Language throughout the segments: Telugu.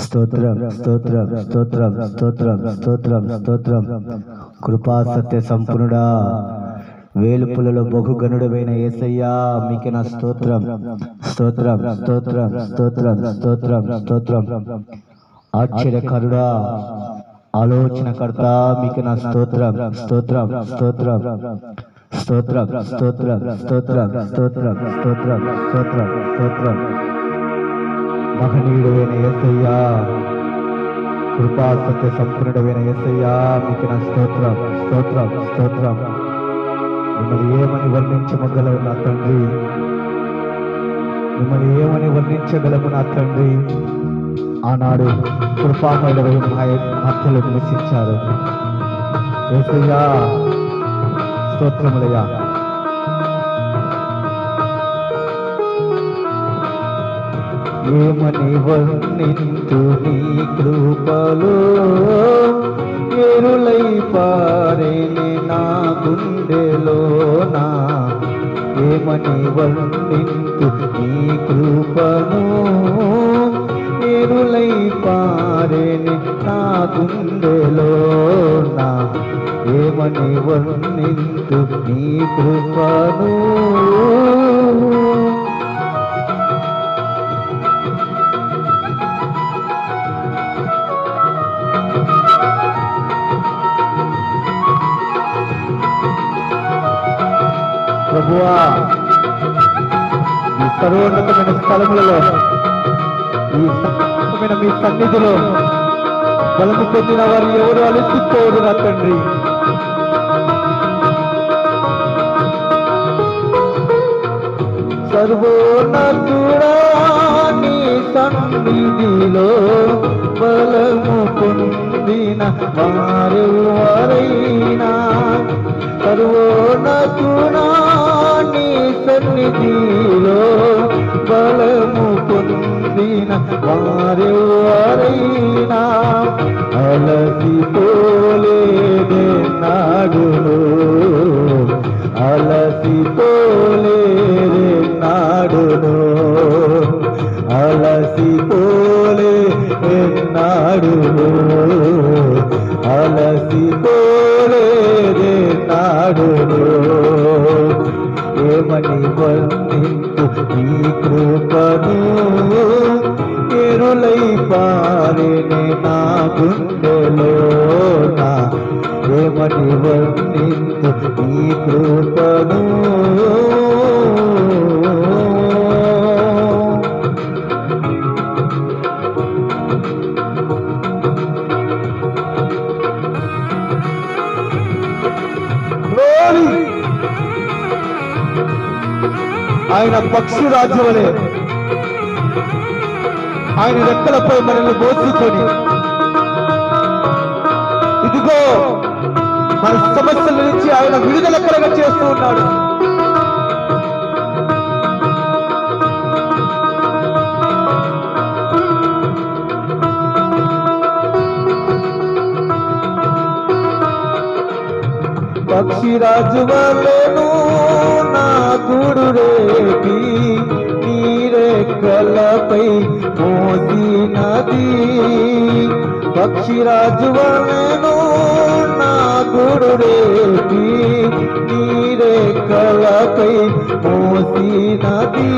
స్తోత్రం స్తోత్రం స్తోత్రం స్తోత్రం స్తోత్రం స్తోత్రం కృపా సత్య సంపన్నుడా వేలుపులలో బహుగణుడమైన ఏసయ్యా మీకే నా స్తోత్రం స్తోత్రం స్తోత్రం స్తోత్రం స్తోత్రం స్తోత్రం ఆశ్చర్యకరుడా ఆలోచనకర్త మీకు నా స్తోత్రం స్తోత్రం స్తోత్రం స్తోత్రం స్తోత్రం స్తోత్రం స్తోత్రం స్తోత్రం స్తోత్రం స్తోత్రం మహనీయుడైన యేసయ్యా కృపా సత్య సంపూర్ణుడైన యేసయ్యా మీకు నా స్తోత్రం స్తోత్రం స్తోత్రం. మిమ్మల్ని ఏమని వర్ణించమగలవు నా తండ్రి? మిమ్మల్ని ఏమని వర్ణించగలము నా తండ్రి? ఆనాడు కృపామయుడవై మా మధ్యలో నివసించారు. యేసయ్యా స్తోత్రములయ్యా. ఏమని వర్ణింతు నీ కృపలో? ఎరులై పారేలి నా గుండెలో ఏమని వర్ణింతు నీ కృపను ఎరులై పారేలి నా గుండెలో ఏమని వర్ణింతు నీ కృపను ఈ సర్వోన్నతమైన స్థలములలో ఈ సర్వోన్నతమైన మీ సన్నిధిలో బలము పొందిన వారు ఎవరు అలసిపోరు నా తండ్రి? సర్వోన్నతుడా నీ సన్నిధిలో బలము పొందిన వారు వారైనా సర్వోన్నతుడా సన్నిధిలో బలము పొందిన వారెవరైనా అలసిపోలేదే నాడును అలసిపోలేదే నాడును అలసిపోలే నాడును ఆయన పక్షి రాజ్యవలే ఆయన రెక్కలపై మనల్ని మోసుకొని. ఇదిగో మన సమస్యల నుంచి ఆయన విడుదల కలగ చేస్తూ ఉన్నాడు. সিরাজ না গুরু রে কি? রে কলপই মোদি নদী পক্ষী রাজবালেনো గురుడేటి నీరే కలపై పోసినది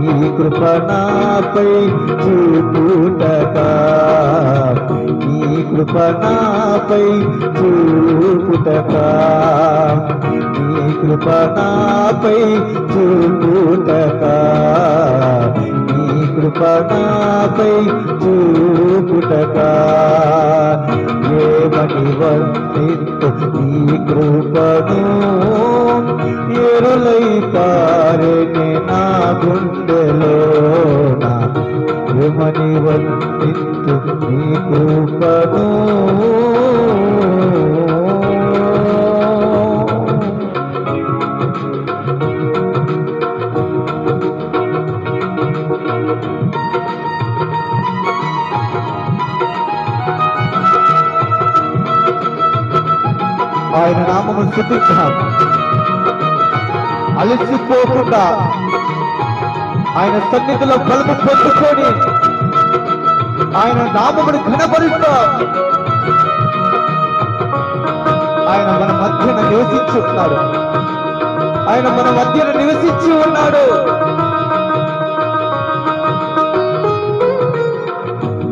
నీ కృప నాపై చూపుటగా నీ కృప నాపై చూపుటగా నీ కృప నాపై కృపణాపై చూపుటకా? ఏమని వర్తిత్తు ఎరులై పారని నా గుండెలో నా ఏమని ఆయన అలసిపోకుండా ఆయన సన్నిధిలో బలము పొందుకొని ఆయన నామమును ఘనపరుస్తా ఆయన మన మధ్యన నివసించి ఉన్నాడు. ఆయన మన మధ్యన నివసించి ఉన్నాడు.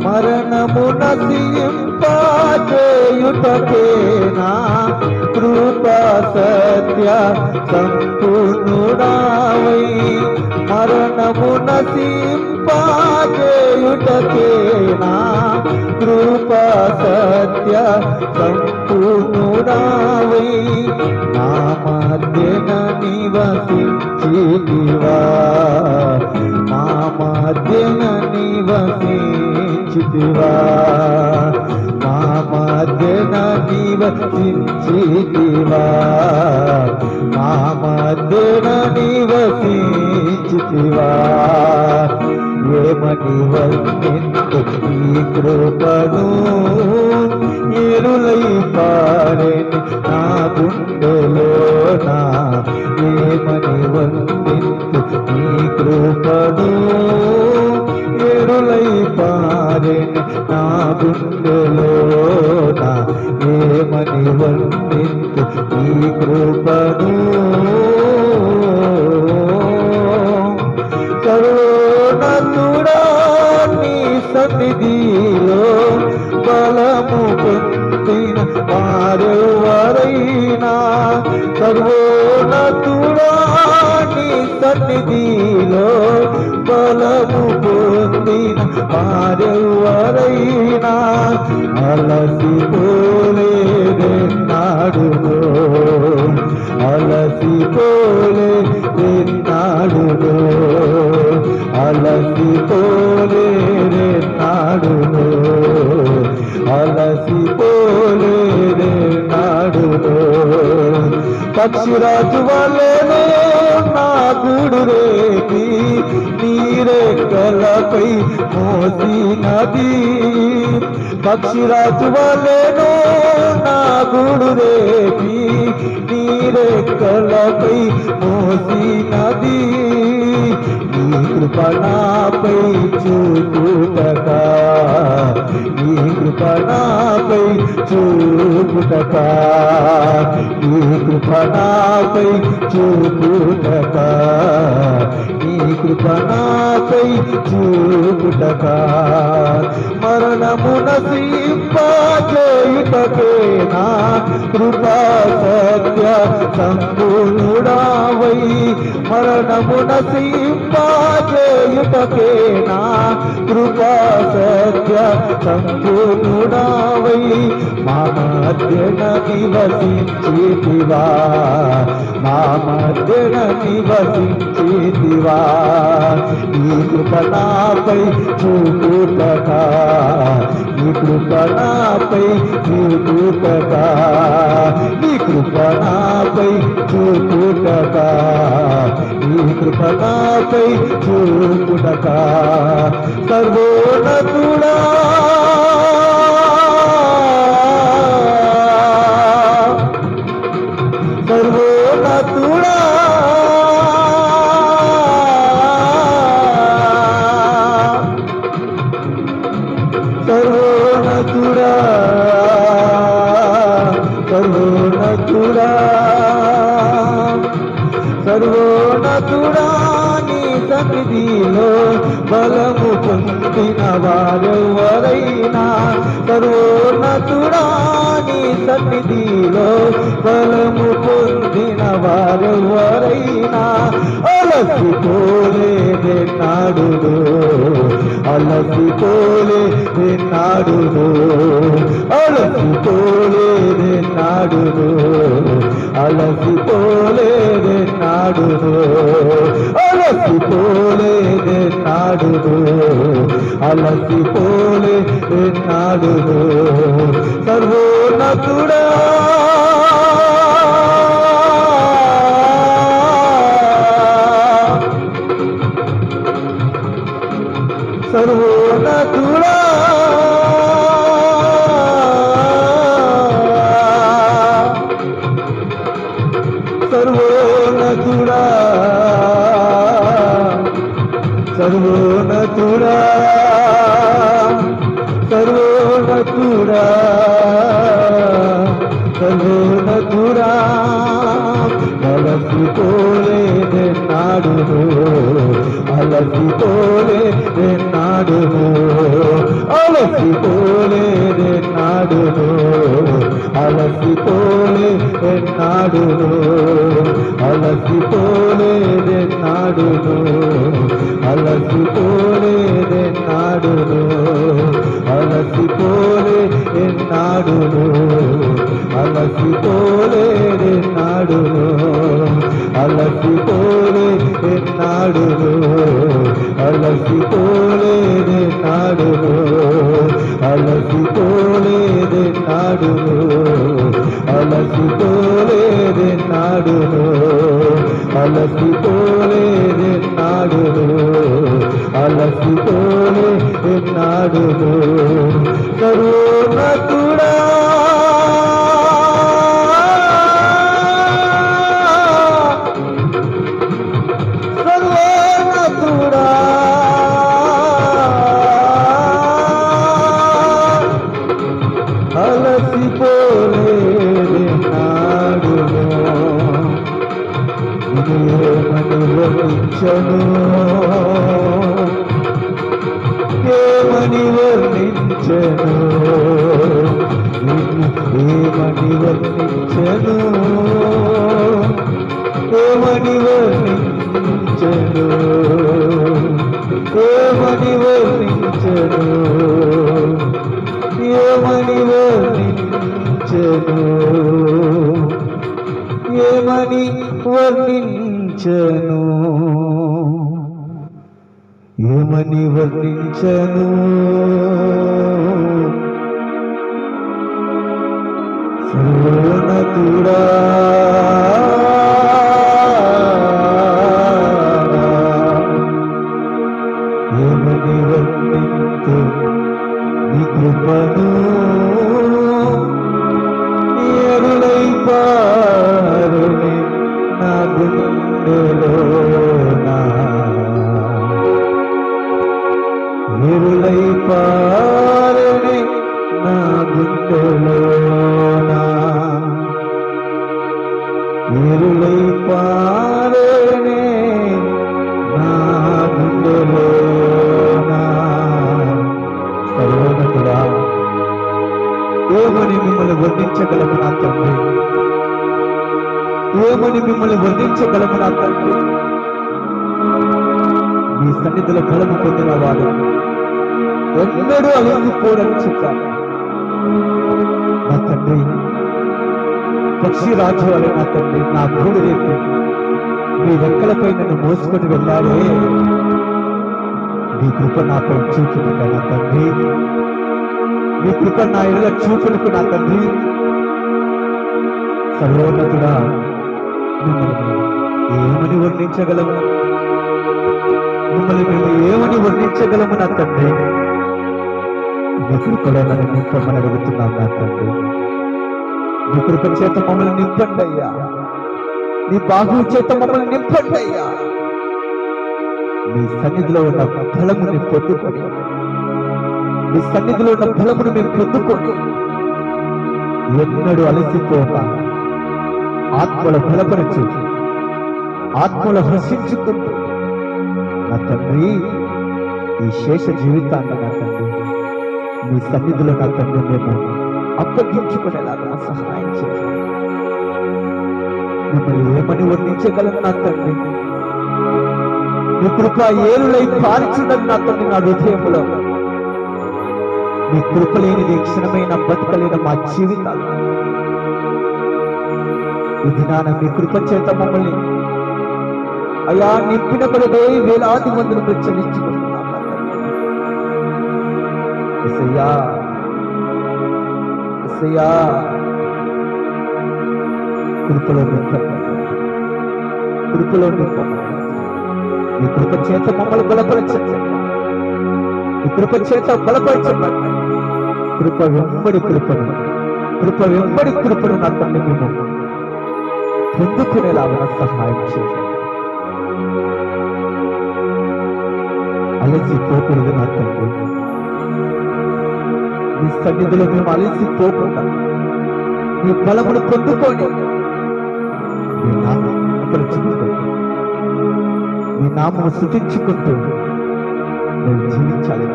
మరణమున సింపాచేయుటకేనా కృప సత్య సంపూర్ణుడావై మరణమున సింపాచేయుటకేనా కృప సత్య సంపూర్ణుడావై నా మధ్యన నివసించితివా? మా మధ్యన నివసించితివా? మా మధ్యన నివసించితివా? మా మధ్యన నివసించితివా? ఏమని వర్ణింతు ఈ కృపను? ఎరులై పారెని నా గుండెలో నా ఏమని వర్ణింతు కృపను ఎరులై పారే నా గుండెలో ఏమని వర్ణింతు ఈ కృపదు పక్షిరాజు వలెనో నా గూడు రేపి నీరెక్కలపై మోసినది పక్షిరాజు వలెనో నా గూడు రేపి నీరెక్కలపై మోసినది నీ కృప చూపుటక నీ కృప చూపుటక నీ కృప చూపుటక నీ కృప చూపుటక. మరణమున సింపాచేయుటకేనా కృపా సత్య సంపూర్ణుడావై. మరణమున సింపా సింపాచేయుటకేనా కృపా సత్య సంపూర్ణుడావై. మా మధ్యన నివసించితివా? మా ఈ కృప నాపై ఈ కృప నాపై చూపుటక? ఈ కృప నాపై చూపుటక? ఈ కృప నాపై సర్వోన్నతుడా! సర్వోన్నతుడా! సర్వోన్నతుడా సర్వోన్నతుడా సర్వోన్నతుడా నీ సన్నిధిలో బలము పొందిన వారెవరైనా? సర్వోన్నతుడా నీ సన్నిధిలో బలము పొందిన వారెవరైనా? అలసిపోలేదే నాడుడు అలసిపోలేదే నాడుడు అలసిపోలేదే నాడుడు అలసిపోలేదే నాడుడు అలసిపోలేదే నాడుడు అలసిపోలేదే నాడుడు సర్వోన్నతుడా నకుడా సర్వోనతుడా సర్వోనతుడా సర్వోనతుడా సర్వోనతుడా అలసిపోలే నాడు అలసిపోలే నాడును అలసిపోలే నాడును అలసిపోలే నాడును అలసిపోలే నాడును అలసిపోలే నాడును అలసిపోలే నాడును అలసిపోలే నాడును అలసిపోలే నాడును అలసిపోలేదే నాడును అలసిపోలేదే నాడును అలసిపోలేదే నాడును అలసిపోలేదే నాడును అలసిపోలే నాడును కరుణతుడా వర్ణించను ఏమని వర్ణించను? ఏమని వర్ణించను? ఏమని వర్ణించను? ఏమని మిమ్మల్ని వర్ణించగలము నా తండ్రి. మీ సన్నిధిలో బలము పొందిన వారు ఎన్నడూ అలసిపోరని చెప్పాను. నా తండ్రి పక్షి రాజు వారు నా తండ్రి నా గూడు రేపు. మీ రెక్కలపై నన్ను మోసుకొని వెళ్ళాలే మీ కృప నాపై చూపునుక నా తండ్రి. మీ కృప నా ఇళ్ళ చూపులకు నా తండ్రి. సర్వోన్నతుడా మిమ్మల్ని ఏమని వర్ణించగలము మిమ్మల్ని మేము ఏమని వర్ణించగలము నా తండ్రి? మీ కృపలో నన్ను నింపమని అడుగుతున్నాం నా తండ్రి. మీ కృప చేత మమ్మల్ని నింపండి అయ్యా. నీ బాహు చేత మమ్మల్ని నింపండి అయ్యా. మీ సన్నిధిలో ఉన్న బలముని పొందుకొని మీ సన్నిధిలో ఉన్న బలమును మేము పొందుకొని ఎన్నడూ అలసిపోక ఆత్మల బలపరచు ఆత్మల హర్షించుకుంటూ నా తండ్రి ఈ శేష జీవితాన్ని నా తండ్రి మీ సన్నిధిలో నా తండ్రి మేము అప్పగించుకునేలాగా సహాయం చేయండి మిమ్మల్ని ఏమని వర్ణించగలను నా తండ్రి? మీ కృప ఏలులై పారిచుండదు నా తండ్రి నా హృదయంలో మీ కృప లేని క్షణమైన బతకలేని మా జీవితాలు. ఈ దినాన మీ కృప చేత మమ్మల్ని అయా నింపిన కొలదే వేలాది మందులు చెల్లించుకుంటున్నాం కృపలో నింపండి కృపలో నింపండి మీ కృప చేత మమ్మల్ని బలపరచండి. మీ కృప చేత బలపరచండి కృప వెంబడి కృపను కృప వెంబడి కృపను నా తండ్రి మేము పొందుకునేలాగా సహాయం చేయండి. అలసిపోకూడదు నా తండ్రి. నీ సన్నిధిలో మేము అలసిపోకుండా నీ బలమును పొందుకొని మీ నామం అపరిచుకుంటూ మీ నామము శుతించుకుంటూ నేను జీవించాలి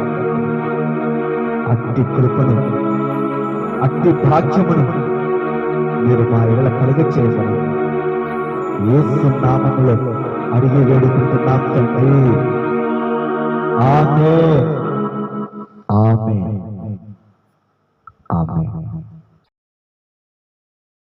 అట్టి కృపను అట్టి భాగ్యమును మీరు మా ఇళ్ళ కలుగ చేయమని యేసు నామములో అడిగి వేడుకుంటున్నాం తండ్రి. ఆమె